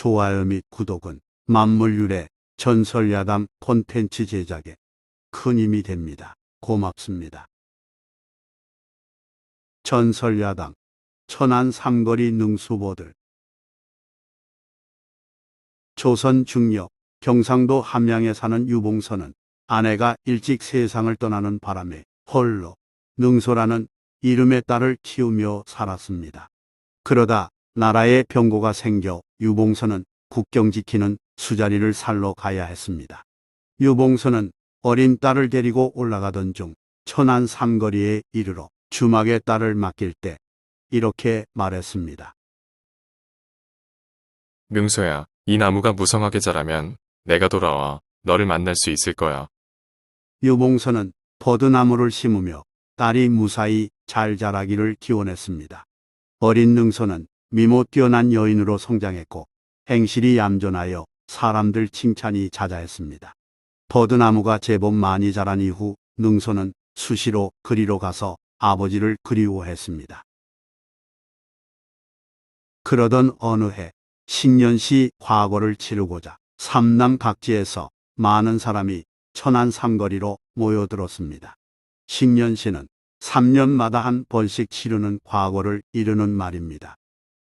좋아요 및 구독은 만물 유래 전설 야담 콘텐츠 제작에 큰 힘이 됩니다. 고맙습니다. 전설 야당 천안 삼거리 능수보들 조선 중력 경상도 함양에 사는 유봉선은 아내가 일찍 세상을 떠나는 바람에 홀로 능소라는 이름의 딸을 키우며 살았습니다. 그러다 나라에 병고가 생겨 유봉선은 국경 지키는 수자리를 살러 가야 했습니다. 유봉선은 어린 딸을 데리고 올라가던 중 천안 삼거리에 이르러 주막에 딸을 맡길 때 이렇게 말했습니다. 능소야, 이 나무가 무성하게 자라면 내가 돌아와 너를 만날 수 있을 거야. 유봉선은 버드나무를 심으며 딸이 무사히 잘 자라기를 기원했습니다. 어린 능소는 미모 뛰어난 여인으로 성장했고 행실이 얌전하여 사람들 칭찬이 자자했습니다. 버드나무가 제법 많이 자란 이후 능소는 수시로 그리로 가서 아버지를 그리워했습니다. 그러던 어느 해 신년시 과거를 치르고자 삼남 각지에서 많은 사람이 천안 삼거리로 모여들었습니다. 신년시는 3년마다 한 번씩 치르는 과거를 이르는 말입니다.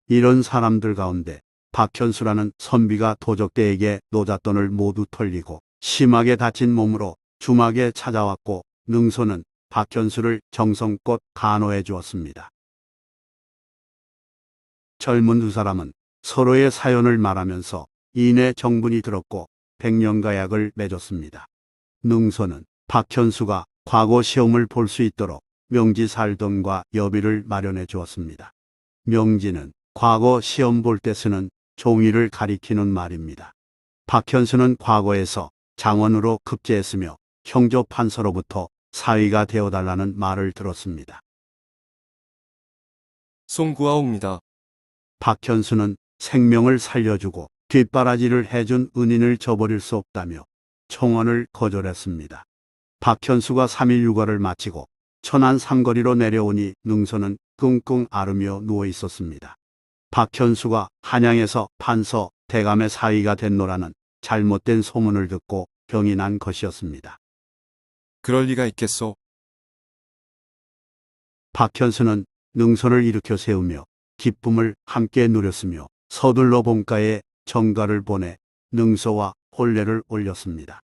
이런 사람들 가운데 박현수라는 선비가 도적대에게 노잣돈을 모두 털리고 심하게 다친 몸으로 주막에 찾아왔고 능소는 박현수를 정성껏 간호해 주었습니다. 젊은 두 사람은 서로의 사연을 말하면서 인의 정분이 들었고 백년가약을 맺었습니다. 능소는 박현수가 과거 시험을 볼 수 있도록 명지 살돈과 여비를 마련해 주었습니다. 명지는 과거 시험 볼 때 쓰는 종이를 가리키는 말입니다. 박현수는 과거에서 장원으로 급제했으며 형조 판서로부터 사위가 되어달라는 말을 들었습니다. 송구하옵니다. 박현수는 생명을 살려주고 뒷바라지를 해준 은인을 저버릴 수 없다며 청원을 거절했습니다. 박현수가 3일 육아를 마치고 천안 삼거리로 내려오니 능선은 끙끙 앓으며 누워 있었습니다. 박현수가 한양에서 판서 대감의 사위가 됐노라는 잘못된 소문을 듣고 병이 난 것이었습니다. 그럴 리가 있겠소. 박현수는 능선을 일으켜 세우며 기쁨을 함께 누렸으며 서둘러 본가에 정가를 보내 능소와 혼례를 올렸습니다.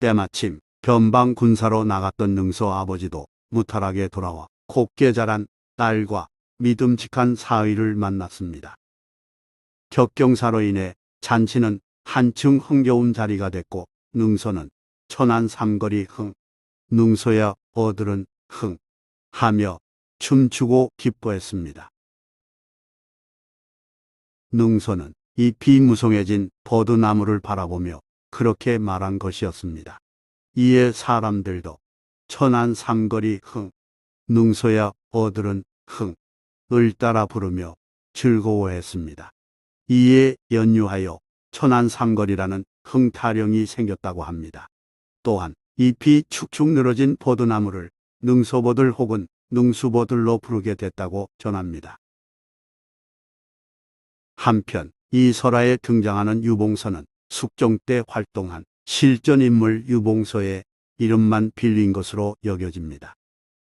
때마침 변방 군사로 나갔던 능소 아버지도 무탈하게 돌아와 곱게 자란 딸과 믿음직한 사위를 만났습니다. 격경사로 인해 잔치는 한층 흥겨운 자리가 됐고 능소는 천안 삼거리 흥, 능소야 어들은 흥 하며 춤추고 기뻐했습니다. 능소는 잎이 무성해진 버드나무를 바라보며 그렇게 말한 것이었습니다. 이에 사람들도 천안 삼거리 흥, 능소야 어들은 흥 을 따라 부르며 즐거워했습니다. 이에 연유하여 천안 삼거리라는 흥타령이 생겼다고 합니다. 또한 잎이 축축 늘어진 버드나무를 능소버들 혹은 능수버들로 부르게 됐다고 전합니다. 한편 이 설화에 등장하는 유봉서는 숙종 때 활동한 실전 인물 유봉서의 이름만 빌린 것으로 여겨집니다.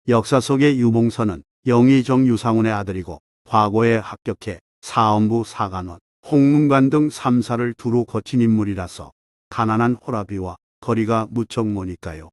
역사 속의 유봉서는 영의정 유상훈의 아들이고 과거에 합격해 사원부 사관원, 홍문관 등 3사를 두루 거친 인물이라서 가난한 호라비와 거리가 무척 머니까요.